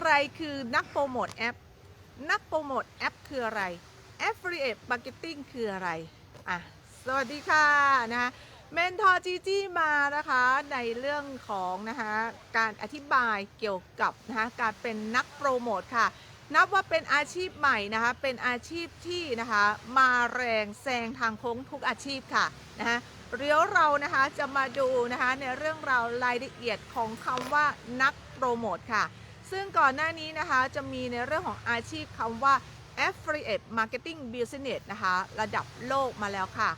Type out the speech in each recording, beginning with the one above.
อะไรคือนักโปรโมทแอป นักโปรโมทแอปคืออะไร Affiliate Marketing คืออะไร อะ สวัสดีค่ะนะคะเมนทอร์จีจี้มานะคะในเรื่องของนะคะการอธิบายเกี่ยวกับนะคะการเป็นนักโปรโมทค่ะ นับว่าเป็นอาชีพใหม่นะคะเป็นอาชีพที่นะคะมาแรงแซงทางโค้งทุกอาชีพค่ะนะคะเดี๋ยวเรานะคะจะมาดูนะคะในเรื่องราวรายละเอียดของคำว่านักโปรโมทค่ะ ซึ่งก่อนหน้านี้นะคะจะมีในเรื่องของอาชีพคำว่า Affiliate Marketing Business นะคะระดับโลกมาแล้วค่ะ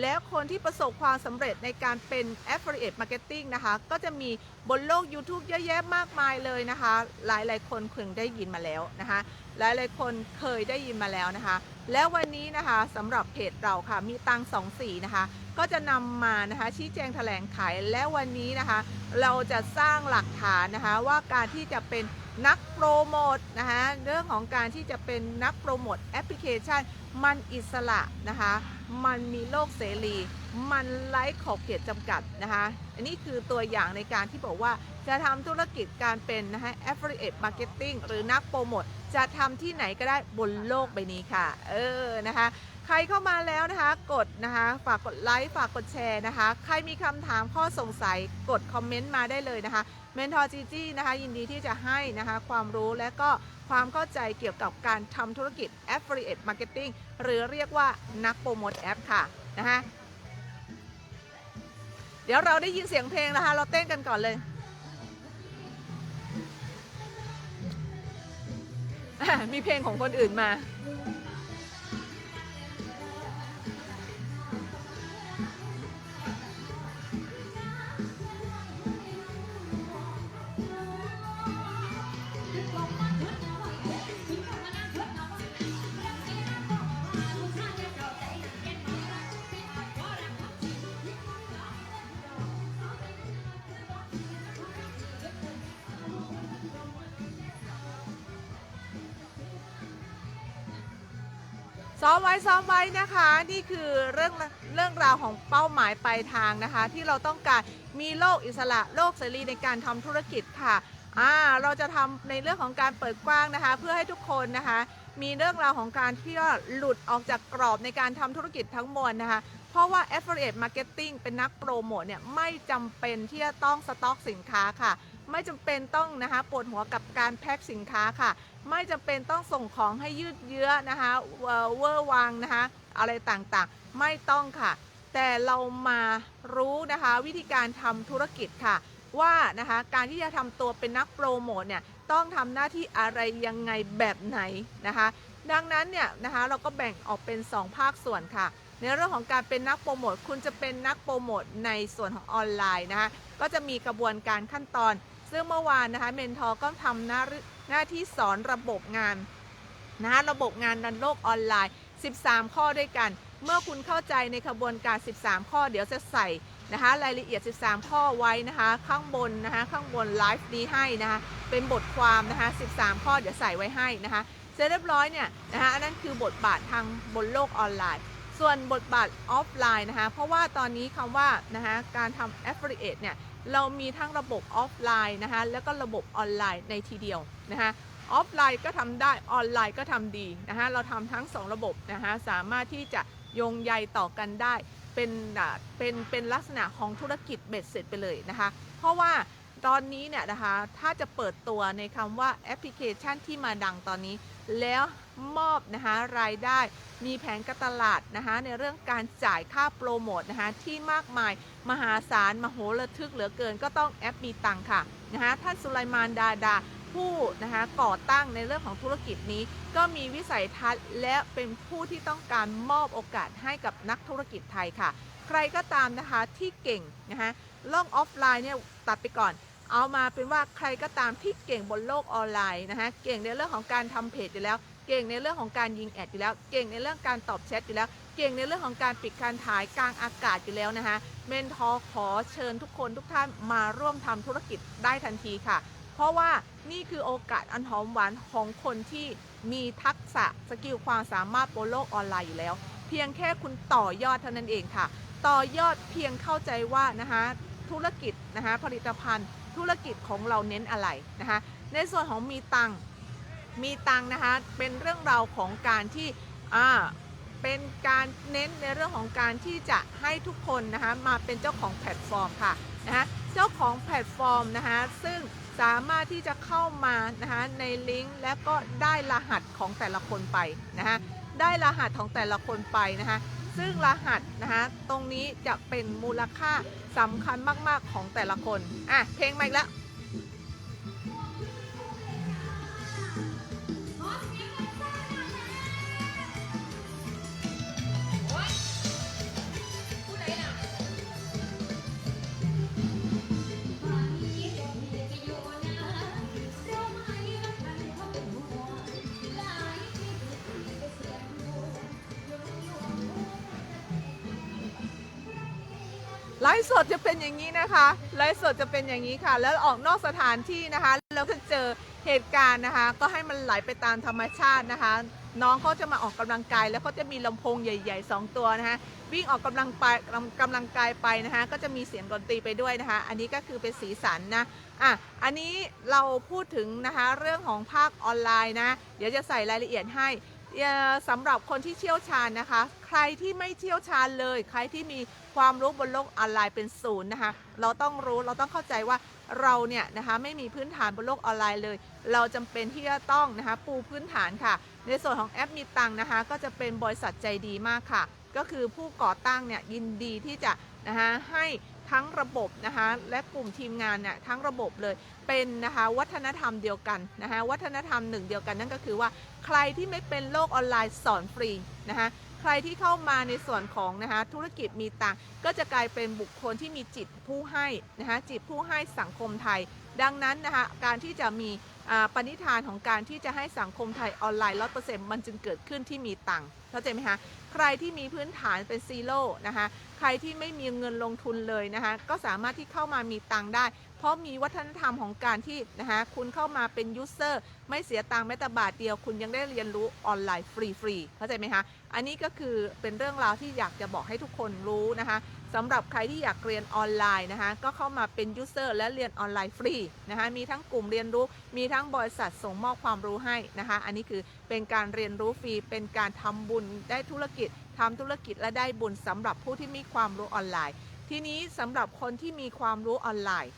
แล้วคนที่ประสบความสำเร็จในการเป็น Affiliate Marketing นะคะ ก็จะมีบนโลก YouTube เยอะแยะมากมายเลยนะคะ หลายหลายๆคนเคยได้ยินมาแล้วนะคะหลายหลายๆคนเคยได้ยินมาแล้วนะคะ แล้ววันนี้นะคะสำหรับเพจเราค่ะมีตังสองสีนะคะ ก็จะนำมานะคะชี้แจงแถลงไขและวันนี้นะคะ เราจะสร้างหลักฐานนะคะว่าการที่จะเป็นนักโปรโมทนะคะเรื่องของการที่จะเป็นนักโปรโมทแอปพลิเคชัน มันอิสระนะคะมันมีโลกเสรี มันไร้ขอบเขตจำกัดนะคะอันนี้คือตัวอย่างในการที่บอกว่าจะทำธุรกิจการเป็นนะคะ affiliate marketing หรือนักโปรโมทจะทำที่ไหนก็ได้บนโลกใบนี้ค่ะ เออนะคะ ใครเข้ามาแล้วนะคะ กดนะคะ ฝากกดไลค์ฝากกดแชร์นะคะ ใครมีคำถามข้อสงสัยกดคอมเมนต์มาได้เลยนะคะเมนทอร์จีจี้นะคะ ยินดีที่จะให้นะคะ ความรู้และก็ความเข้าใจเกี่ยวกับการทำธุรกิจ Affiliate Marketing หรือเรียกว่านักโปรโมทแอปค่ะนะคะเดี๋ยวเราได้ยินเสียงเพลงนะคะ เราเต้นกันก่อนเลย มีเพลงของคนอื่นมา อมไว้ซ้อมไว้นะคะ นี่คือเรื่องเรื่องราวของเป้าหมายปลายทางนะคะ ที่เราต้องการมีโลกอิสระโลกเสรีในการทำธุรกิจค่ะอ่าเราจะทำในเรื่องของการเปิดกว้างนะคะ เพื่อให้ทุกคนนะคะ มีเรื่องราวของการที่หลุดออกจากกรอบในการทำธุรกิจทั้งมวลนะคะเพราะว่า Affiliate Marketing เป็นนักโปรโมทเนี่ยไม่จำเป็นที่จะต้องสต็อกสินค้าค่ะ ไม่จำเป็นต้องนะคะปวดหัวกับการแพ็คสินค้าค่ะ ไม่จำเป็นต้องส่งของให้ยืดเยื้อนะคะเวอร์วังนะคะอะไรต่างๆ ไม่ต้องค่ะ แต่เรามารู้นะคะวิธีการทำธุรกิจค่ะ ว่านะคะการที่จะทำตัวเป็นนักโปรโมทเนี่ยต้องทำหน้าที่อะไรยังไงแบบไหนนะคะ ดังนั้นเนี่ยนะคะเราก็แบ่งออกเป็น 2 ภาคส่วนค่ะ ในเรื่องของการเป็นนักโปรโมทคุณจะเป็นนักโปรโมทในส่วนของออนไลน์นะคะก็จะมีกระบวนการขั้นตอน ซึ่งเมื่อวานนะคะเมนทอร์ก็ทำหน้า หน้าที่สอนระบบงานนะคะระบบงานในโลกออนไลน์ 13 ข้อด้วยกัน เมื่อคุณเข้าใจในกระบวนการ 13 ข้อเดี๋ยวจะใส่นะคะรายละเอียด 13 ข้อไว้นะคะข้างบนนะคะข้างบนไลฟ์นี้ให้นะคะเป็นบทความนะคะ13 ข้อเดี๋ยวใส่ไว้ให้นะคะเสร็จเรียบร้อยเนี่ยนะคะอันนั้นคือบทบาททางบนโลกออนไลน์ ส่วนบทบาทออฟไลน์นะคะเพราะว่าตอนนี้คำว่านะคะการทำ affiliate เนี่ยเรามีทั้งระบบออฟไลน์นะคะแล้วก็ระบบออนไลน์ในทีเดียว นะคะออฟไลน์ก็ทำได้ออนไลน์ก็ทำดีนะคะเราทำทั้ง 2 ระบบนะคะสามารถที่จะโยงใยต่อกันได้ เป็นเป็นเป็นลักษณะของธุรกิจเบ็ดเสร็จไปเลยนะคะเพราะว่าตอนนี้เนี่ยนะคะถ้าจะเปิดตัวในคำว่าแอปพลิเคชันที่มาดังตอนนี้ แล้วมอบนะคะรายได้มีแผนการตลาดนะคะในเรื่องการจ่ายค่าโปรโมทนะคะที่มากมายมหาศาลมโหระทึกเหลือเกินก็ต้องแอปมีตังค่ะนะคะท่านสุไลมานดาดา ผู้นะคะก่อตั้งในเรื่องของธุรกิจนี้ ก็มีวิสัยทัศน์ และเป็นผู้ที่ต้องการมอบโอกาสให้กับนักธุรกิจไทยค่ะ ใครก็ตามนะคะที่เก่งนะคะล่องออฟไลน์เนี่ยตัดไปก่อน เอามาเป็นว่าใครก็ตามที่เก่งบนโลกออนไลน์นะคะเก่งในเรื่องของการทำเพจอยู่แล้ว เก่งในเรื่องของการยิงแอดอยู่แล้ว เก่งในเรื่องการตอบแชทอยู่แล้ว เก่งในเรื่องของการปิดการถ่ายกลางอากาศอยู่แล้วนะคะเมนทอร์ขอเชิญทุกคนทุกท่านมาร่วมทำธุรกิจได้ทันทีค่ะ เพราะว่า นี่คือโอกาสอันหอมหวานของคนที่มีทักษะสกิลความสามารถบนโลกออนไลน์อยู่แล้ว เพียงแค่คุณต่อยอดเท่านั้นเองค่ะ ต่อยอดเพียงเข้าใจว่านะคะธุรกิจนะคะผลิตภัณฑ์ ธุรกิจของเราเน้นอะไรนะคะในส่วนของมีตังมีตังนะคะเป็นเรื่องราวของการที่อ่าเป็นการเน้นในเรื่องของการที่จะให้ทุกคนนะคะมาเป็นเจ้าของแพลตฟอร์มค่ะนะคะ เจ้าของแพลตฟอร์มนะคะซึ่งสามารถที่จะเข้ามานะคะในลิงก์และก็ได้รหัสของแต่ละคนไปนะคะได้รหัสของแต่ละคนไปนะคะซึ่งรหัสนะคะตรงนี้จะเป็นมูลค่าสำคัญมาก ๆ ของแต่ละคนอะเพลงใหม่แล้ว นอย่างนี้นะคะไลฟ์สดจะเป็นอย่างนี้ค่ะ แล้วออกนอกสถานที่นะคะ แล้วก็เจอเหตุการณ์นะคะ ก็ให้มันไหลไปตามธรรมชาตินะคะ น้องเขาจะมาออกกำลังกาย แล้วเขาจะมีลำโพงใหญ่ ๆ 2 ตัวนะคะวิ่งออกกำลังไปกำลังกายไปนะคะ ก็จะมีเสียงดนตรีไปด้วยนะคะ อันนี้ก็คือเป็นสีสันนะอะอันนี้เราพูดถึงนะคะเรื่องของภาคออนไลน์นะ เดี๋ยวจะใส่รายละเอียดให้ สำหรับคนที่เชี่ยวชาญนะคะ ใครที่ไม่เชี่ยวชาญเลย ใครที่มีความรู้บนโลกออนไลน์เป็นศูนย์นะคะ เราต้องรู้เราต้องเข้าใจว่าเราเนี่ยนะคะไม่มีพื้นฐานบนโลกออนไลน์เลย เราจำเป็นที่จะต้องนะคะปูพื้นฐานค่ะ ในส่วนของแอปมีตังค์นะคะ ก็จะเป็นบริษัทใจดีมากค่ะ ก็คือผู้ก่อตั้งเนี่ยยินดีที่จะนะคะให้ ทั้งระบบนะคะและกลุ่มทีมงานเนี่ยทั้งระบบเลยเป็นนะคะวัฒนธรรมเดียวกันนะคะวัฒนธรรมหนึ่งเดียวกันนั่นก็คือว่าใครที่ไม่เป็นโลกออนไลน์สอนฟรีนะคะใครที่เข้ามาในส่วนของนะคะธุรกิจมีตังก็จะกลายเป็นบุคคลที่มีจิตผู้ให้นะคะจิตผู้ให้สังคมไทย ดังนั้นนะคะการที่จะมี ปณิธานของการที่จะให้สังคมไทยออนไลน์ร้อเปอร์เซ็นต์มันจึงเกิดขึ้นที่มีตังค์เข้าใจไหมคะใครที่มีพื้นฐานเป็นซีโร่นะคะใครที่ไม่มีเงินลงทุนเลยนะคะก็สามารถที่เข้ามามีตังค์ได้ เพราะมีวัฒนธรรมของการที่นะคะคุณเข้ามาเป็นยูเซอร์ไม่เสียตังค์แม้แต่บาทเดียว คุณยังได้เรียนรู้ออนไลน์ฟรีๆเข้าใจไหมคะอันนี้ก็คือเป็นเรื่องราวที่อยากจะบอกให้ทุกคนรู้นะคะ สำหรับใครที่อยากเรียนออนไลน์นะคะก็เข้ามาเป็นยูเซอร์และเรียนออนไลน์ฟรีนะคะมีทั้งกลุ่มเรียนรู้ มีทั้งบริษัทส่งมอบความรู้ให้นะคะอันนี้คือเป็นการเรียนรู้ฟรี เป็นการทำบุญได้ธุรกิจทำธุรกิจและได้บุญสำหรับผู้ที่มีความรู้ออนไลน์ ทีนี้สำหรับคนที่มีความรู้ออนไลน์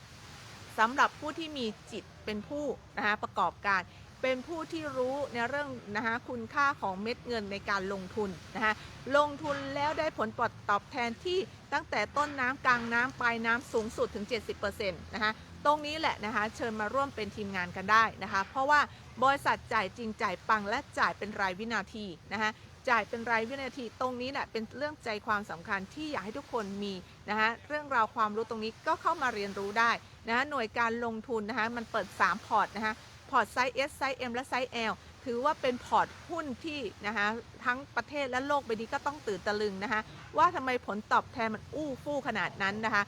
สำหรับผู้ที่มีจิตเป็นผู้นะคะประกอบการเป็นผู้ที่รู้ในเรื่องนะคะคุณค่าของเม็ดเงินในการลงทุนนะคะลงทุนแล้วได้ผลตอบแทนที่ ตั้งแต่ต้นน้ำกลางน้ำปลายน้ำสูงสุดถึง 70%นะคะตรงนี้แหละนะคะเชิญมาร่วมเป็นทีมงานกันได้นะคะ เพราะว่าบริษัทจ่ายจริงจ่ายปังและจ่ายเป็นรายวินาทีนะคะจ่ายเป็นรายวินาทีตรงนี้แหละเป็นเรื่องใจความสำคัญที่อยากให้ทุกคนมีนะคะเรื่องราวความรู้ตรงนี้ก็เข้ามาเรียนรู้ได้นะคะหน่วยการลงทุนนะคะมันเปิด 3 พอร์ตนะคะพอร์ตไซส์ S ไซส์ M และไซส์ L ถือว่าเป็นพอร์ตหุ้นที่นะคะทั้งประเทศและโลกใบนี้ก็ต้องตื่นตะลึงนะคะว่าทำไมผลตอบแทนมันอู้ฟู่ขนาดนั้นนะคะ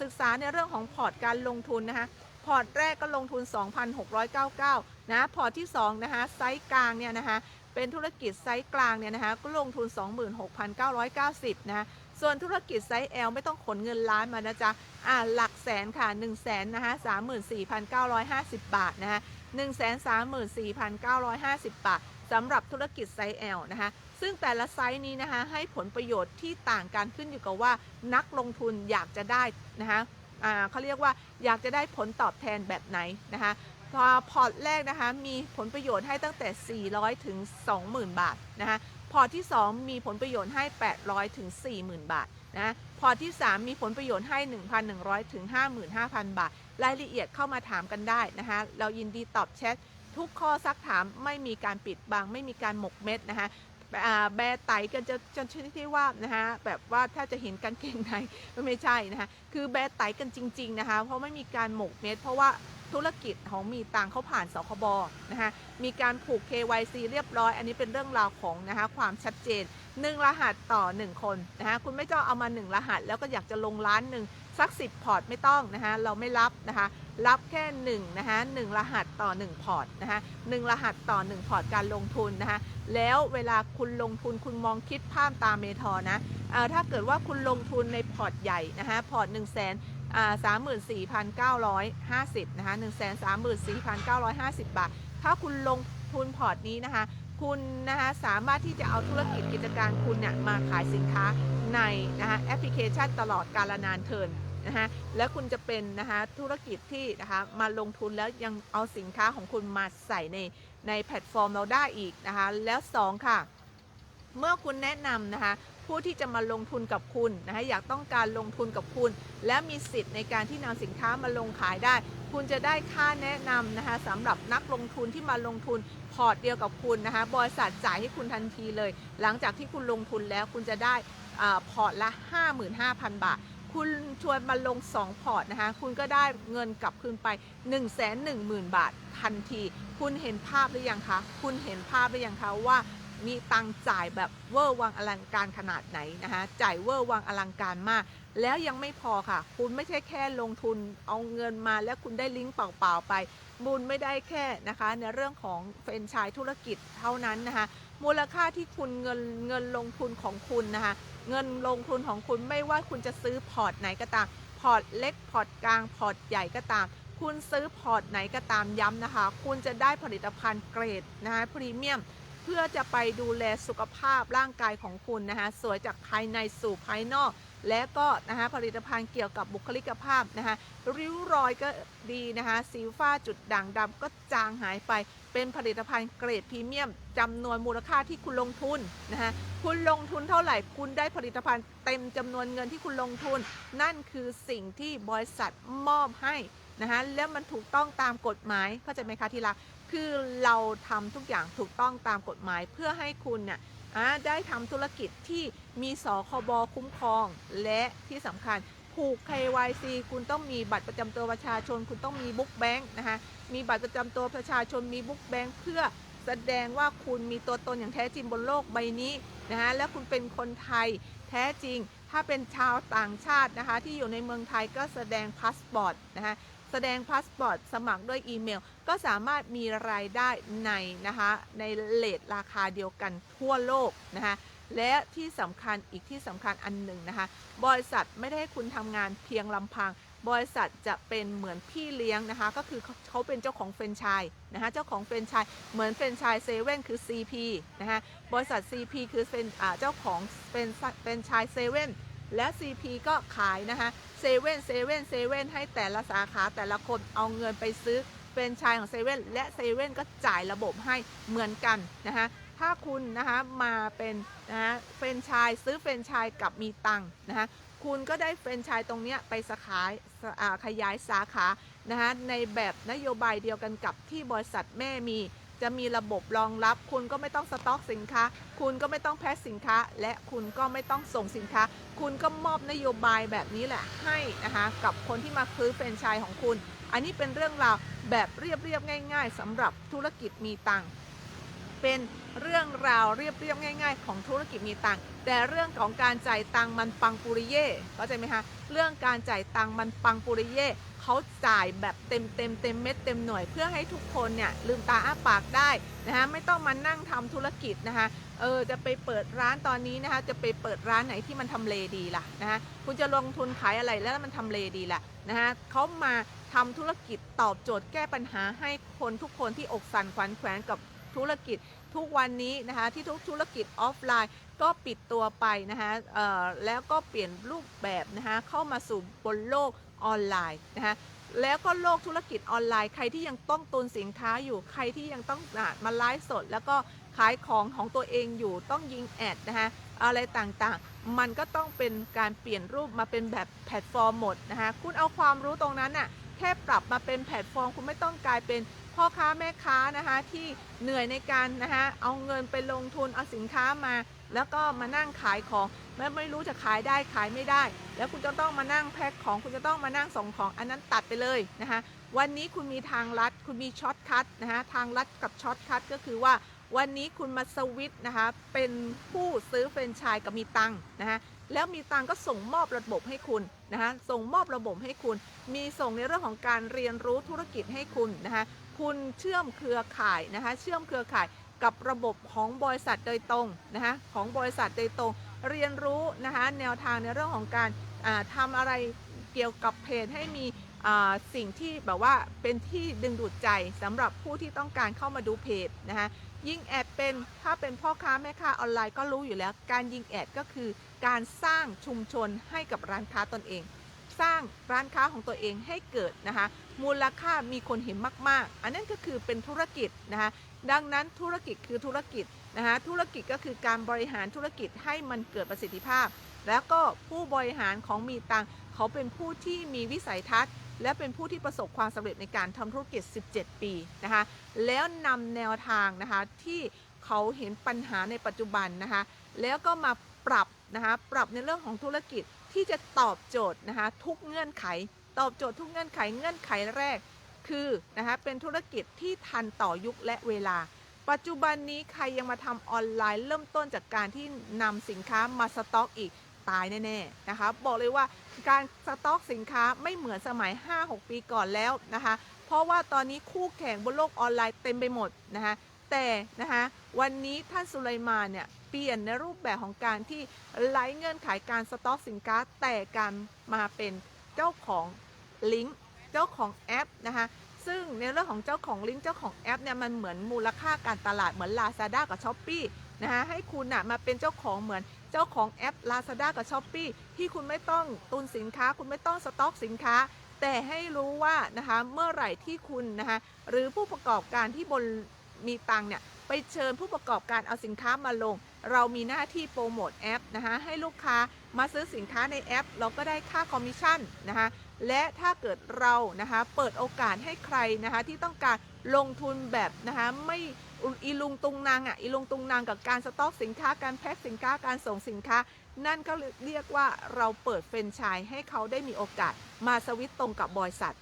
ศึกษาในเรื่องของพอร์ตการลงทุนนะคะพอร์ตแรกก็ลงทุน 2,699 นะพอร์ตที่2นะคะไซส์กลางเนี่ยนะคะเป็นธุรกิจไซส์กลางเนี่ยนะคะก็ลงทุน 26,990 นะคะส่วนธุรกิจไซส์ L ไม่ต้องขนเงินล้านมานะจ๊ะอ่าหลักแสนค่ะ 1 0 0 0 0แสนนะคะ34,950 บาทนะคะ 134,950 บาทสำหรับธุรกิจไซส์ L นะคะ ซึ่งแต่ละไซส์นี้นะคะให้ผลประโยชน์ที่ต่างกันขึ้นอยู่กับว่านักลงทุนอยากจะได้นะคะเขาเรียกว่าอยากจะได้ผลตอบแทนแบบไหนนะคะพอพอร์ตแรกนะคะมีผลประโยชน์ให้ตั้งแต่ 400 ถึง 20,000 บาทนะคะพอร์ตที่ 2 มีผลประโยชน์ให้ 800 ถึง 40,000 บาทนะพอร์ตที่ 3 มีผลประโยชน์ให้ 1,100 ถึง 55,000 บาท รายละเอียดเข้ามาถามกันได้นะคะเรายินดีตอบแชททุกข้อซักถามไม่มีการปิดบัง ไม่มีการหมกเม็ดนะคะแบไตกันจะจนชนิดที่ว่านะคะแบบว่าถ้าจะเห็นกางเก่งในไม่ใช่นะคะคือแบไตกันจริงๆนะคะเพราะไม่มีการหมกเม็ดเพราะว่าธุรกิจของมีตังเขาผ่านสคบนะคะมีการผูก KYC เรียบร้อย อันนี้เป็นเรื่องราวของนะคะความชัดเจน 1 รหัสต่อ 1 คนนะคะคุณไม่ต้องเอามา 1 รหัส แล้วก็อยากจะลงล้านหนึ่ง สัก 10 พอร์ตไม่ต้องนะคะเราไม่รับนะคะรับแค่1นะคะ1รหัสต่อ 1 พอร์ตนะคะ1รหัสต่อ 1 พอร์ตการลงทุนนะคะแล้วเวลาคุณลงทุนคุณมองคิดภาพตามเมทอนะเอ่อถ้าเกิดว่าคุณลงทุนในพอร์ตใหญ่นะคะพอร์ต1 0 0 0 0แสนอ่า34,950นะคะ134,950บาท ถ้าคุณลงทุนพอร์ตนี้นะคะ คุณนะคะสามารถที่จะเอาธุรกิจกิจการคุณเนี่ยมาขายสินค้าในนะคะแอปพลิเคชันตลอดกาลนานเทิน นะคะแล้วคุณจะเป็นนะคะธุรกิจที่นะคะมาลงทุนแล้วยังเอาสินค้าของคุณมาใส่ในในแพลตฟอร์มเราได้อีกนะคะแล้วสองค่ะเมื่อคุณแนะนำนะคะผู้ที่จะมาลงทุนกับคุณนะคะอยากต้องการลงทุนกับคุณ และมีสิทธิ์ในการที่นำสินค้ามาลงขายได้ คุณจะได้ค่าแนะนำนะคะสำหรับนักลงทุนที่มาลงทุนพอร์ตเดียวกับคุณนะคะบริษัทจ่ายให้คุณทันทีเลย หลังจากที่คุณลงทุนแล้วคุณจะได้อพอร์ตละ 55,000 บาท คุณชวนมาลง 2 พอร์ตนะคะ คุณก็ได้เงินกลับคืนไป 110,000 บาททันที คุณเห็นภาพหรือยังคะ คุณเห็นภาพหรือยังคะว่ามีตังค์จ่ายแบบเวอร์วังอลังการขนาดไหนนะคะจ่ายเวอร์วังอลังการมาก แล้วยังไม่พอค่ะ คุณไม่ใช่แค่ลงทุนเอาเงินมาแล้วคุณได้ลิงก์เปล่าๆไปบุญไม่ได้แค่นะคะ ในเรื่องของเฟรนไชส์ธุรกิจเท่านั้นนะคะมูลค่าที่คุณเงินเงินลงทุนของคุณนะคะ เงินลงทุนของคุณไม่ว่าคุณจะซื้อพอร์ตไหนก็ตาม พอร์ตเล็กพอร์ตกลางพอร์ตใหญ่ก็ตาม คุณซื้อพอร์ตไหนก็ตามย้ำนะคะ คุณจะได้ผลิตภัณฑ์เกรดนะคะพรีเมียมเพื่อจะไปดูแลสุขภาพร่างกายของคุณนะคะสวยจากภายในสู่ภายนอก และก็นะคะผลิตภัณฑ์เกี่ยวกับบุคลิกภาพนะคะริ้วรอยก็ดีนะคะสิวฝ้าจุดด่างดำก็จางหายไป เป็นผลิตภัณฑ์เกรดพรีเมียมจำนวนมูลค่าที่คุณลงทุนนะคะคุณลงทุนเท่าไหร่คุณได้ผลิตภัณฑ์เต็มจำนวนเงินที่คุณลงทุน นั่นคือสิ่งที่บริษัทมอบให้นะคะแล้วมันถูกต้องตามกฎหมายเข้าใจไหมคะที่รักคือเราทำทุกอย่างถูกต้องตามกฎหมายเพื่อให้คุณเนี่ย ได้ทำธุรกิจที่มีสคบคุ้มครอง และที่สำคัญผูก KYC คุณต้องมีบัตรประจำตัวประชาชน คุณต้องมีบุ๊กแบงค์นะคะมีบัตรประจำตัวประชาชนมีบุ๊กแบงค์เพื่อแสดงว่าคุณมีตัวตนอย่างแท้จริงบนโลกใบนี้นะคะและคุณเป็นคนไทยแท้จริง ถ้าเป็นชาวต่างชาตินะคะที่อยู่ในเมืองไทยก็แสดงพาสปอร์ตนะคะ แสดงพาสปอร์ตสมัครด้วยอีเมล ก็สามารถมีรายได้ในนะคะในเลทราคาเดียวกันทั่วโลกนะคะและที่สำคัญอีกที่สำคัญอันหนึ่งนะคะบริษัทไม่ได้ให้คุณทำงานเพียงลำพัง บริษัทจะเป็นเหมือนพี่เลี้ยงนะคะ ก็คือเขาเขาเป็นเจ้าของแฟรนไชส์นะคะเจ้าของแฟรนไชส์เหมือนแฟรนไชส์เซเว่นคือ CP นะคะบริษัท CP คือเป็นเจ้าของเป็นแฟรนไชส์เซเว่น และ CP ก็ขายนะคะเซเว่นเซเว่นเซเว่นให้แต่ละสาขาแต่ละคนเอาเงินไปซื้อเป็นชายของเซเว่นและเซเว่นก็จ่ายระบบให้เหมือนกันนะคะถ้าคุณนะคะมาเป็นนะคะเฟรนชายซื้อเฟรนชายกับมีตังค์นะคะคุณก็ได้เฟรนชายตรงเนี้ยไปสาขาอ่าขยายสาขานะคะในแบบนโยบายเดียวกันกับที่บริษัทแม่มี จะมีระบบรองรับ คุณก็ไม่ต้องสต็อกสินค้า คุณก็ไม่ต้องแพ็คสินค้า และคุณก็ไม่ต้องส่งสินค้า คุณก็มอบนโยบายแบบนี้แหละให้นะคะกับคนที่มาซื้อแฟรนไชส์ของคุณ อันนี้เป็นเรื่องราวแบบเรียบๆง่าย ๆสำหรับธุรกิจมีตังค์เป็นเรื่องราวเรียบๆง่าย ๆ ของธุรกิจมีตังค์แต่เรื่องของการจ่ายตังค์มันปังปุริเย่เข้าใจไหมคะเรื่องการจ่ายตังค์มันปังปุริเย่ เขาจ่ายแบบเต็มเต็มเต็มเม็ดเต็มหน่วยเพื่อให้ทุกคนเนี่ยลืมตาอ้าปากได้นะคะไม่ต้องมานั่งทำธุรกิจนะคะเออจะไปเปิดร้านตอนนี้นะคะจะไปเปิดร้านไหนที่มันทำเลดีล่ะนะคะคุณจะลงทุนขายอะไรแล้วมันทำเลดีล่ะนะคะเขามาทำธุรกิจตอบโจทย์แก้ปัญหาให้คนทุกคนที่อกสั่นขวัญแขวนกับธุรกิจทุกวันนี้นะคะที่ทุกธุรกิจออฟไลน์ก็ปิดตัวไปนะคะเออแล้วก็เปลี่ยนรูปแบบนะคะเข้ามาสู่บนโลก ออนไลน์นะคะแล้วก็โลกธุรกิจออนไลน์ ใครที่ยังต้องตุนสินค้าอยู่ใครที่ยังต้องอมาไลฟ์สด แล้วก็ขายของของตัวเองอยู่ต้องยิงแอดนะคะอะไรต่างๆ มันก็ต้องเป็นการเปลี่ยนรูปมาเป็นแบบแพลตฟอร์มหมดนะคะคุณเอาความรู้ตรงนั้นน่ะแค่ปรับมาเป็นแพลตฟอร์ม คุณไม่ต้องกลายเป็นพ่อค้าแม่ค้านะคะที่เหนื่อยในการนะคะเอาเงินไปลงทุนเอาสินค้ามา แล้วก็มานั่งขายของไม่ไม่รู้จะขายได้ขายไม่ได้ แล้วคุณจะต้องมานั่งแพ็คของคุณจะต้องมานั่งส่งของอันนั้นตัดไปเลยนะคะวันนี้คุณมีทางลัดคุณมีช็อตคัทนะคะทางลัดกับช็อตคัทก็คือว่าวันนี้คุณมาสวิตนะคะเป็นผู้ซื้อแฟรนชส์กับมีตังค์นะคะแล้วมีตังก็ส่งมอบระบบให้คุณนะคะส่งมอบระบบให้คุณ มีส่งในเรื่องของการเรียนรู้ธุรกิจให้คุณนะคะคุณเชื่อมเครือข่ายนะคะเชื่อมเครือข่าย กับระบบของบริษัทโดยตรงนะคะของบริษัทโดยตรง เรียนรู้นะคะแนวทางในเรื่องของการอ่าทำอะไรเกี่ยวกับเพจให้มีสิ่งที่แบบว่าเป็นที่ดึงดูดใจสำหรับผู้ที่ต้องการเข้ามาดูเพจนะคะยิงแอดเป็นถ้าเป็นพ่อค้าแม่ค้าออนไลน์ก็รู้อยู่แล้ว การยิงแอดก็คือการสร้างชุมชนให้กับร้านค้าตนเอง สร้างร้านค้าของตัวเองให้เกิดนะคะมูลค่ามีคนเห็นมาก ๆ อันนั้นก็คือเป็นธุรกิจนะคะ ดังนั้นธุรกิจคือธุรกิจนะคะธุรกิจก็คือการบริหารธุรกิจให้มันเกิดประสิทธิภาพ แล้วก็ผู้บริหารของมีตังเขาเป็นผู้ที่มีวิสัยทัศน์ และเป็นผู้ที่ประสบความสำเร็จในการทำธุรกิจ 17 ปีนะคะแล้วนำแนวทางนะคะที่เขาเห็นปัญหาในปัจจุบันนะคะแล้วก็มาปรับนะคะปรับในเรื่องของธุรกิจที่จะตอบโจทย์นะคะทุกเงื่อนไข ตอบโจทย์ทุกเงื่อนไขเงื่อนไขแรก คือนะคะเป็นธุรกิจที่ทันต่อยุคและเวลา ปัจจุบันนี้ใครยังมาทำออนไลน์ เริ่มต้นจากการที่นำสินค้ามาสต็อกอีกตายแน่ๆนะคะบอกเลยว่าการสต็อกสินค้าไม่เหมือนสมัย 5-6 ปีก่อนแล้วนะคะเพราะว่าตอนนี้คู่แข่งบนโลกออนไลน์เต็มไปหมดนะคะแต่นะคะวันนี้ท่านสุไลมานเนี่ยเปลี่ยนในรูปแบบของการที่ไล่เงื่อนไขการสต็อกสินค้าแต่การมาเป็นเจ้าของลิงก์ จ้าของแอปนะคะ ซึ่งในเรื่องของเจ้าของลิงก์เจ้าของแอปเนี่ยมันเหมือนมูลค่าการตลาดเหมือน Lazada กับ s h อ p e e นะคะให้คุณน่ะมาเป็นเจ้าของเหมือนเจ้าของแอป Lazada กับ s h อ p e e ที่คุณไม่ต้องตุนสินค้า คุณไม่ต้องสต็อกสินค้า แต่ให้รู้ว่านะคะเมื่อไหร่ที่คุณนะคะหรือผู้ประกอบการที่บนมีตังเนี่ยไปเชิญผู้ประกอบการเอาสินค้ามาลง เรามีหน้าที่โปรโมทแอปนะคะให้ลูกค้ามาซื้อสินค้าในแอป เราก็ได้ค่าคอมมิชชั่นนะคะ และถ้าเกิดเรานะคะเปิดโอกาสให้ใครนะคะที่ต้องการลงทุนแบบนะคะไม่อีลุงตุงนางอะอีลุงตุงนางกับการสต็อกสินค้าการแพ็คสินค้าการส่งสินค้า นั่นก็เรียกว่าเราเปิดเฟรนไชส์ให้เขาได้มีโอกาสมาสวิตตรงกับบริษัท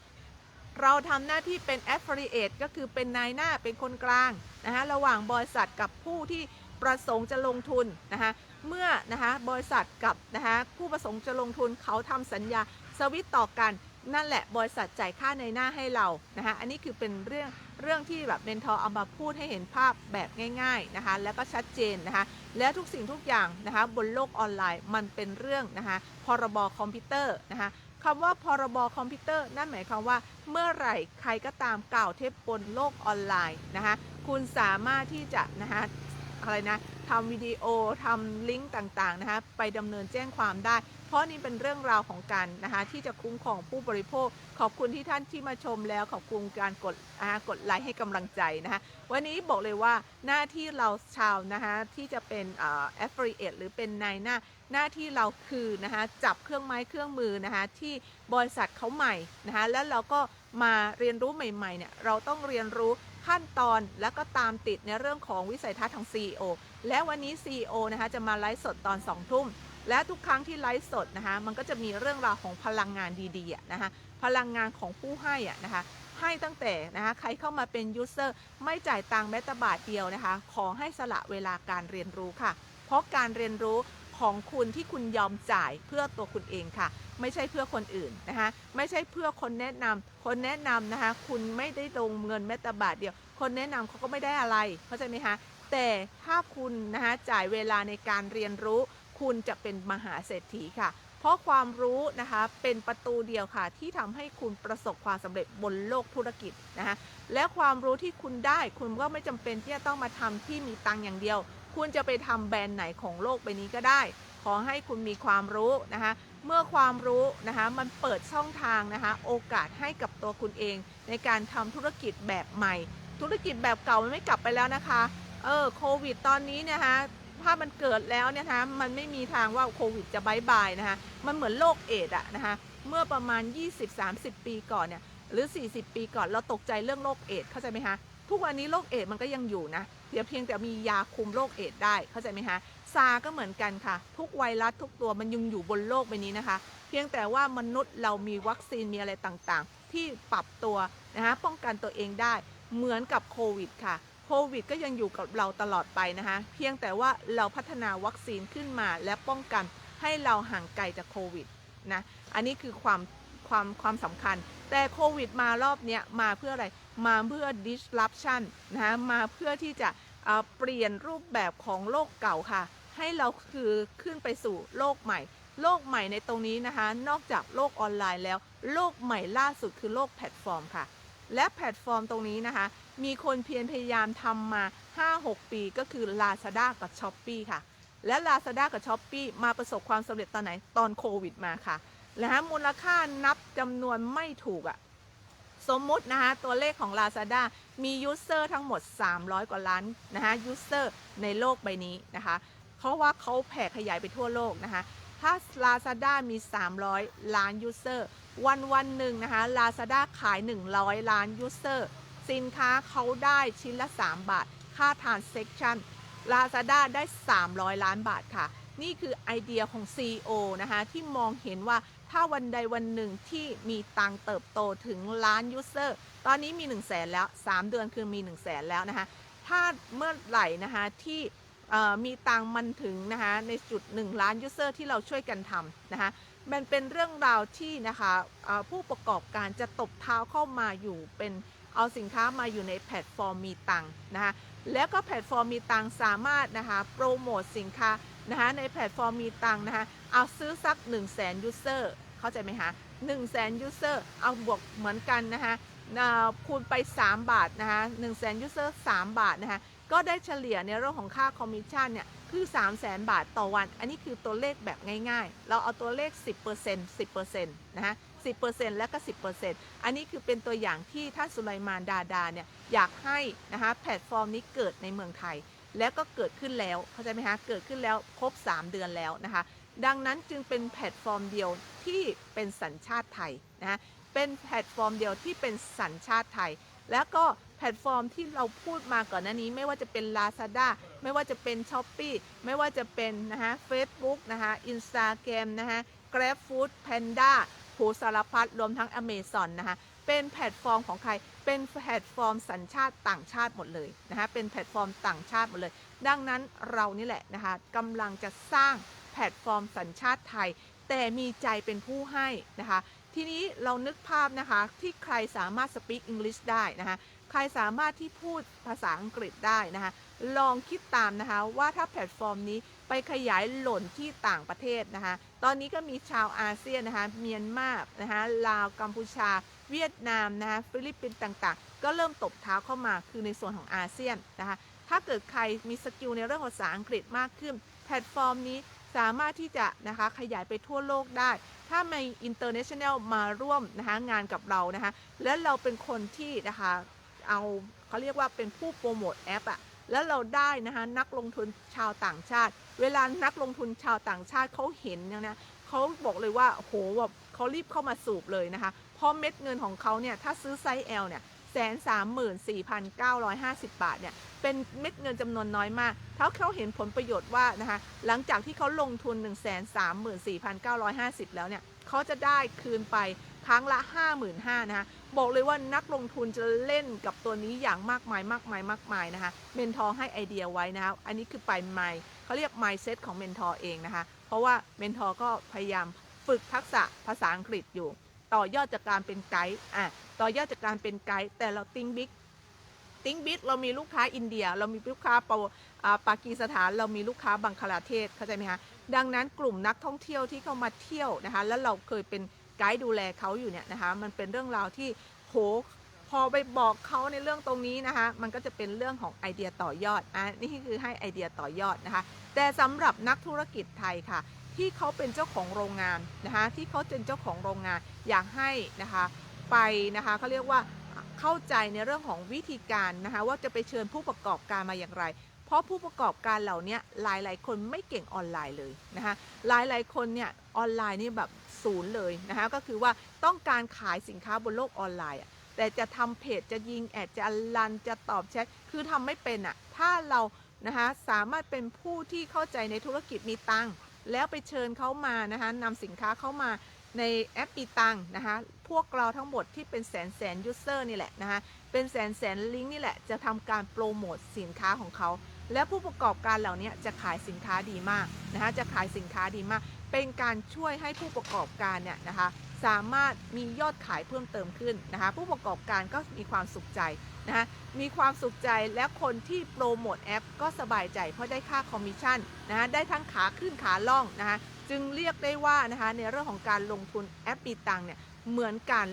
เราทำหน้าที่เป็น affiliate ก็คือเป็นนายหน้าเป็นคนกลางนะคะระหว่างบริษัทกับผู้ที่ประสงค์จะลงทุนนะคะเมื่อนะคะบริษัทกับนะคะผู้ประสงค์จะลงทุนเขาทำสัญญา สวิตต่อกันนั่นแหละบริษัทจ่ายค่าในหน้าให้เรานะคะอันนี้คือเป็นเรื่องเรื่องที่แบบเมนทอร์เอามาพูดให้เห็นภาพแบบง่ายๆนะคะแล้วก็ชัดเจนนะคะและทุกสิ่งทุกอย่างนะคะบนโลกออนไลน์มันเป็นเรื่องนะคะพรบคอมพิวเตอร์นะคะคำว่าพรบคอมพิวเตอร์นั่นหมายความว่าเมื่อไหร่ใครก็ตามกล่าวเท็จบนโลกออนไลน์นะคะคุณสามารถที่จะนะคะอะไรนะทำวิดีโอทำลิงก์ต่างๆนะคะไปดำเนินแจ้งความได้ ราะนี่เป็นเรื่องราวของการนะคะที่จะคุ้มครองผู้บริโภค ขอบคุณที่ท่านที่มาชมแล้วขอบคุณการกดนะคะกดไลค์ให้กำลังใจนะคะวันนี้บอกเลยว่าหน้าที่เราชาวนะคะที่จะเป็นเอ่อ affiliate หรือเป็นนายหน้าหน้าที่เราคือนะคะจับเครื่องไม้เครื่องมือนะคะที่บริษัทเขาใหม่นะคะแล้วเราก็มาเรียนรู้ใหม่ๆเนี่ยเราต้องเรียนรู้ขั้นตอนแล้วก็ตามติดในเรื่องของวิสัยทัศน์ทาง CEO และวันนี้ CEO นะคะจะมาไลฟ์สดตอน 2 ทุ่ม และทุกครั้งที่ไลฟ์สดนะคะมันก็จะมีเรื่องราวของพลังงานดีๆนะคะพลังงานของผู้ให้อะนะคะให้ตั้งแต่นะคะใครเข้ามาเป็นยูเซอร์ไม่จ่ายตังค์แม้แต่บาทเดียวนะคะ ขอให้สละเวลาการเรียนรู้ค่ะ เพราะการเรียนรู้ของคุณที่คุณยอมจ่ายเพื่อตัวคุณเองค่ะ ไม่ใช่เพื่อคนอื่นนะคะไม่ใช่เพื่อคนแนะนำคนแนะนำนะคะ คุณไม่ได้ลงเงินแม้แต่บาทเดียว คนแนะนำเขาก็ไม่ได้อะไรเข้าใจไหมคะแต่ถ้าคุณนะคะจ่ายเวลาในการเรียนรู้ คุณจะเป็นมหาเศรษฐีค่ะ เพราะความรู้นะคะเป็นประตูเดียวค่ะที่ทำให้คุณประสบความสำเร็จบนโลกธุรกิจนะคะและความรู้ที่คุณได้คุณก็ไม่จำเป็นที่จะต้องมาทำที่มีตังอย่างเดียว คุณจะไปทำแบรนด์ไหนของโลกใบนี้ก็ได้ ขอให้คุณมีความรู้นะคะเมื่อความรู้นะคะมันเปิดช่องทางนะคะโอกาสให้กับตัวคุณเอง ในการทำธุรกิจแบบใหม่ ธุรกิจแบบเก่ามันไม่กลับไปแล้วนะคะเออโควิดตอนนี้นะคะ ภาพมันเกิดแล้วเนี่ยนะคะมันไม่มีทางว่าโควิดจะบายบายนะคะมันเหมือนโรคเอดอะนะคะเมื่อประมาณ 20-30 ปีก่อนเนี่ยหรือ 40 ปีก่อนเราตกใจเรื่องโรคเอดเข้าใจไหมคะทุกวันนี้โรคเอดมันก็ยังอยู่นะเพียงเพียงแต่มียาคุมโรคเอดได้เข้าใจไหมคะซาก็เหมือนกันค่ะ ทุกไวรัสทุกตัวมันยังอยู่บนโลกใบนี้นะคะ เพียงแต่ว่ามนุษย์เรามีวัคซีนมีอะไรต่างๆ ที่ปรับตัวนะคะป้องกันตัวเองได้เหมือนกับโควิดค่ะ โควิดก็ยังอยู่กับเราตลอดไปนะคะ เพียงแต่ว่าเราพัฒนาวัคซีนขึ้นมาและป้องกันให้เราห่างไกลจากโควิดนะ อันนี้คือความความความสำคัญ แต่โควิดมารอบนี้มาเพื่ออะไร มาเพื่อ disruption นะคะมาเพื่อที่จะเเปลี่ยนรูปแบบของโลกเก่าค่ะ ให้เราคือขึ้นไปสู่โลกใหม่ โลกใหม่ในตรงนี้นะคะ นอกจากโลกออนไลน์แล้ว โลกใหม่ล่าสุดคือโลกแพลตฟอร์มค่ะ และแพลตฟอร์มตรงนี้นะคะ มีคนเพียรพยายามทำมา 5-6 ปีก็คือ Lazada กับ s h อ p e e ค่ะ และ Lazada กับ s h อ p e e มาประสบความสำเร็จตอนไหนตอนโควิดมาค่ะนะฮะมูลค่านับจำนวนไม่ถูกอะสมมุตินะคะตัวเลขของ Lazada มียูเซอร์ทั้งหมด 300 กว่าล้านนะคะยูเซอร์ในโลกใบนี้นะคะ เพราะว่าเขาแผ่ขยายไปทั่วโลกนะคะ ถ้า Lazada มี 300 ล้านยูเซอร์ วันวันหนึ่งนะคะ Lazada ขาย 100 ล้านยูเซอร์สินค้าเขาได้ชิ้นละ 3 บาท ค่า transaction Lazada ได้ 300 ล้านบาทค่ะ นี่คือไอเดียของ CEO นะคะที่มองเห็นว่าถ้าวันใดวันหนึ่งที่มีตังเติบโตถึงล้านยูเซอร์ตอนนี้มี 1 0 0 0 0แสนแล้ว 3 เดือนคือมี 1 0 0 0 0แสนแล้วนะคะถ้าเมื่อไหร่นะคะที่มีตังมันถึงนะคะในจุด 1 ล้านยูเซอร์ที่เราช่วยกันทำนะคะ มันเป็นเรื่องราวที่นะคะผู้ประกอบการจะตบเท้าเข้ามาอยู่เป็นเอาสินค้ามาอยู่ในแพลตฟอร์มมีตังนะคะแล้วก็แพลตฟอร์มมีตังสามารถนะคะโปรโมทสินค้านะคะในแพลตฟอร์มมีตังนะคะเอาซื้อสัก 1 0 0 0 0แสนยูเซอร์เข้าใจไหมคะ1 0 0 0 0แสนยูเซอร์เอาบวกเหมือนกันนะคะคูณไป 3 บาทนะคะ1 0 0 0 0แสนยูเซอร์3บาทนะคะก็ได้เฉลี่ยในเรื่องของค่าคอมมิชชั่นเนี่ย คือ 3 0 0แสนบาทต่อวัน อันนี้คือตัวเลขแบบง่ายๆ เราเอาตัวเลข 10% 10%นะฮะ10%และก็ 10%อันนี้คือเป็นตัวอย่างที่ท่านสุไลมานดาดาเนี่ยอยากให้นะคะแพลตฟอร์มนี้เกิดในเมืองไทย และก็เกิดขึ้นแล้วเข้าใจไหมคะเกิดขึ้นแล้วครบ 3 เดือนแล้วนะคะ ดังนั้นจึงเป็นแพลตฟอร์มเดียวที่เป็นสัญชาติไทยนะะเป็นแพลตฟอร์มเดียวที่เป็นสัญชาติไทย แล้วก็แพลตฟอร์มที่เราพูดมาก่อนหน้านี้ไม่ว่าจะเป็น Lazada ไม่ว่าจะเป็น s h อ p e e ไม่ว่าจะเป็นนะคะ Facebook นะคะ Instagram นะคะ GrabFood Panda โหสารพัดรวมทั้ง Amazon นะคะเป็นแพลตฟอร์มของใคร เป็นแพลตฟอร์มสัญชาติต่างชาติหมดเลยนะคะเป็นแพลตฟอร์มต่างชาติหมดเลย ดังนั้นเรานี่แหละนะคะกำลังจะสร้างแพลตฟอร์มสัญชาติไทย แต่มีใจเป็นผู้ให้นะคะทีนี้เรานึกภาพนะคะที่ใครสามารถ speak English ได้นะคะใครสามารถที่พูดภาษาอังกฤษได้นะคะ ลองคิดตามนะคะ ว่าถ้าแพลตฟอร์มนี้ไปขยายหล่นที่ต่างประเทศนะคะ ตอนนี้ก็มีชาวอาเซียนนะคะ เมียนมานะคะลาวกัมพูชา เวียดนามนะคะฟิลิปปินส์ต่างๆ ก็เริ่มตบเท้าเข้ามาคือในส่วนของอาเซียนนะคะถ้าเกิดใครมีสกิลในเรื่องภาษาอังกฤษมากขึ้น แพลตฟอร์มนี้สามารถที่จะนะคะขยายไปทั่วโลกได้ ถ้ามี international มาร่วมนะคะงานกับเรานะคะ และเราเป็นคนที่นะคะเอาเขาเรียกว่าเป็นผู้โปรโมทแอปอะ แล้วเราได้นะคะนักลงทุนชาวต่างชาติ เวลานักลงทุนชาวต่างชาติเขาเห็นเนี่ยนะเขาบอกเลยว่าโหแบบเขารีบเข้ามาสูบเลยนะคะ เพราะเม็ดเงินของเขาเนี่ยถ้าซื้อไซส์ L เนี่ยแสนสามหมื่นสี่พันเก้าร้อยห้าสิบบาทเนี่ยเป็นเม็ดเงินจำนวนน้อยมากถ้าเขาเห็นผลประโยชน์ว่านะคะหลังจากที่เขาลงทุน 1 3 4 9 5 0 แล้วเนี่ยเขาจะได้คืนไปครั้งละ 55,000 นะคะ บอกเลยว่านักลงทุนจะเล่นกับตัวนี้อย่างมากมายมากมายมากมายนะคะเมนทอร์ให้ไอเดียไว้นะคะอันนี้คือไปไมเขาเรียก mindset ของเมนทอร์เองนะคะเพราะว่าเมนทอร์ก็พยายามฝึกทักษะภาษาอังกฤษอยู่ ต่อยอดจากการเป็นไกด์อะต่อยอดจากการเป็นไกด์แต่เราติ้งบิ๊กติ้งบิ๊กเรามีลูกค้าอินเดีย เรามีลูกค้าปาอ่าปากีสถาน เรามีลูกค้าบังคลาเทศเข้าใจไหมคะดังนั้นกลุ่มนักท่องเที่ยวที่เข้ามาเที่ยวนะคะแล้วเราเคยเป็น ไกด์ดูแลเขาอยู่เนี่ยนะคะ มันเป็นเรื่องราวที่โหพอไปบอกเขาในเรื่องตรงนี้นะคะ มันก็จะเป็นเรื่องของไอเดียต่อยอดอะนี่คือให้ไอเดียต่อยอดนะคะ แต่สำหรับนักธุรกิจไทยค่ะ ที่เขาเป็นเจ้าของโรงงานนะคะที่เขาเป็นเจ้าของโรงงานอยากให้นะคะไปนะคะเขาเรียกว่าเข้าใจในเรื่องของวิธีการนะคะว่าจะไปเชิญผู้ประกอบการมาอย่างไร เพราะผู้ประกอบการเหล่านี้หลายๆ คนไม่เก่งออนไลน์เลยนะคะหลายๆ คนเนี่ยออนไลน์นี่แบบ ศูนย์เลยนะคะก็คือว่าต้องการขายสินค้าบนโลกออนไลน์อะแต่จะทำเพจจะยิงแอดจะรันจะตอบแชทคือทำไม่เป็นอะถ้าเรานะคะสามารถเป็นผู้ที่เข้าใจในธุรกิจมีตังค์แล้วไปเชิญเขามานะคะนำสินค้าเข้ามาในแอปปีตังนะคะพวกเราทั้งหมดที่เป็นแสนแสนยูเซอร์นี่แหละนะคะเป็นแสนแสนลิงก์นี่แหละจะทำการโปรโมทสินค้าของเขา และผู้ประกอบการเหล่านี้จะขายสินค้าดีมากนะคะจะขายสินค้าดีมาก เป็นการช่วยให้ผู้ประกอบการเนี่ยนะคะสามารถมียอดขายเพิ่มเติมขึ้นนะคะผู้ประกอบการก็มีความสุขใจนะคะมีความสุขใจและคนที่โปรโมทแอปก็สบายใจเพราะได้ค่าคอมมิชชั่นนะคะได้ทั้งขาขึ้นขาล่องนะคะจึงเรียกได้ว่านะคะในเรื่องของการลงทุนแอปมีตังเนี่ยเหมือนการ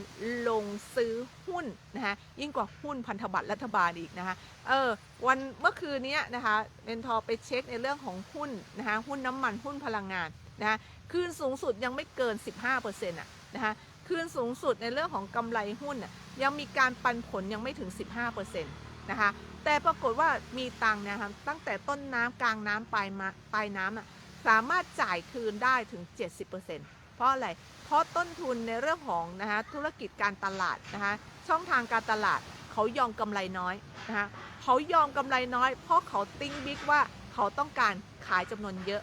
ลงซื้อหุ้นนะคะยิ่งกว่าหุ้นพันธบัตรรัฐบาลอีกนะคะเออวันเมื่อคืนนี้นะคะเมนทอไปเช็คในเรื่องของหุ้นนะคะหุ้นน้ำมันหุ้นพลังงาน นะคะคืนสูงสุดยังไม่เกิน 15%อะนะคะคืนสูงสุดในเรื่องของกำไรหุ้นยังมีการปันผลยังไม่ถึง 15%นะคะแต่ปรากฏว่ามีตังค์นะคะตั้งแต่ต้นน้ำกลางน้ำปลายมาปลายน้ำสามารถจ่ายคืนได้ถึง 70%เพราะอะไรเพราะต้นทุนในเรื่องของนะคะธุรกิจการตลาดนะคะช่องทางการตลาดเขายอมกำไรน้อยนะคะเขายอมกำไรน้อย เพราะเขาติ้งบิ๊กว่าเขาต้องการขายจำนวนเยอะ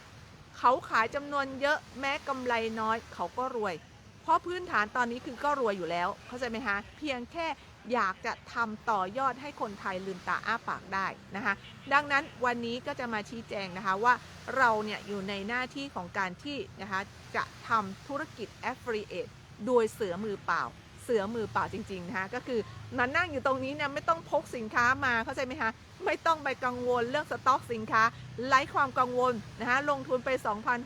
เขาขายจำนวนเยอะแม้กำไรน้อย เขาก็รวย เพราะพื้นฐานตอนนี้คือก็รวยอยู่แล้ว เข้าใจไหมคะ เพียงแค่อยากจะทำต่อยอดให้คนไทยลืมตาอ้าปากได้นะคะ ดังนั้นวันนี้ก็จะมาชี้แจงนะคะว่าเราเนี่ยอยู่ในหน้าที่ของการที่นะคะจะทำธุรกิจ affiliate โดยเสือมือเปล่า เสือมือเปล่าจริงๆนะคะก็คือ มันนั่งอยู่ตรงนี้เนี่ยไม่ต้องพกสินค้ามาเข้าใจไหมคะไม่ต้องไปกังวลเรื่องสต็อกสินค้าไร้ความกังวลนะคะลงทุนไป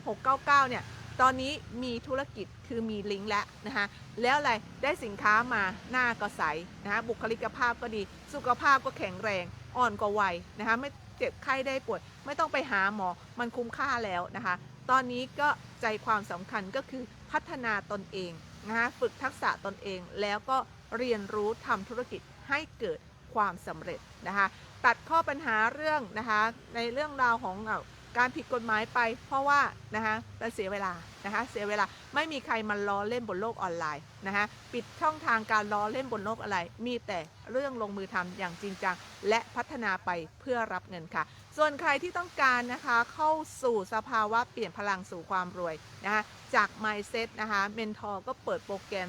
2,699 เนี่ยตอนนี้มีธุรกิจคือมีลิงก์แล้วนะคะแล้วอะไรได้สินค้ามาหน้าก็ใสนะคะบุคลิกภาพก็ดี สุขภาพก็แข็งแรงอ่อนกว่าวัยนะคะไม่เจ็บไข้ได้ป่วยไม่ต้องไปหาหมอมันคุ้มค่าแล้วนะคะ ตอนนี้ก็ใจความสำคัญก็คือพัฒนาตนเองนะคะฝึกทักษะตนเองแล้วก็ เรียนรู้ทำธุรกิจให้เกิดความสำเร็จนะคะตัดข้อปัญหาเรื่องนะคะในเรื่องราวของการผิดกฎหมายไป เพราะว่านะคะมันเสียเวลานะคะเสียเวลาไม่มีใครมาล้อเล่นบนโลกออนไลน์นะคะปิดช่องทางการล้อเล่นบนโลกออนไลน์มีแต่เรื่องลงมือทำอย่างจริงจัง และพัฒนาไปเพื่อรับเงินค่ะ ส่วนใครที่ต้องการนะคะเข้าสู่สภาวะเปลี่ยนพลังสู่ความรวยนะคะจาก Mindset นะคะเมนทอร์ก็เปิดโปรแกรม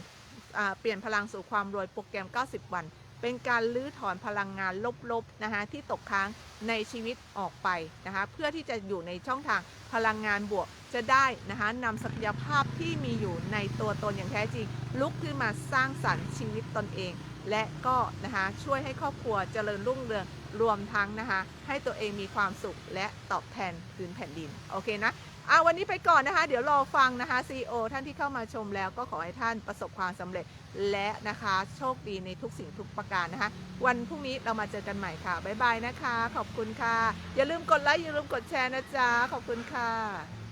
เปลี่ยนพลังสู่ความรวยโปรแกรม 90 วัน เป็นการลื้อถอนพลังงานลบๆนะคะที่ตกค้างในชีวิตออกไปนะคะเพื่อที่จะอยู่ในช่องทางพลังงานบวกจะได้นะคะนำศักยภาพที่มีอยู่ในตัวตนอย่างแท้จริง ลุกขึ้นมาสร้างสรรค์ชีวิตตนเอง และก็นะคะช่วยให้ครอบครัวเจริญรุ่งเรืองรวมทั้งนะคะให้ตัวเองมีความสุขและตอบแทนพื้นแผ่นดิน โอเคนะ อ่าวันนี้ไปก่อนนะคะ เดี๋ยวรอฟังนะคะซีอท่านที่เข้ามาชมแล้วก็ขอให้ท่านประสบความสำเร็จและนะคะโชคดีในทุกสิ่งทุกประการนะคะ วันพรุ่งนี้เรามาเจอกันใหม่ค่ะ บ๊ายบายนะคะ ขอบคุณค่ะ อย่าลืมกดไลค์อย่าลืมกดแชร์นะจ๊ะขอบคุณค่ะ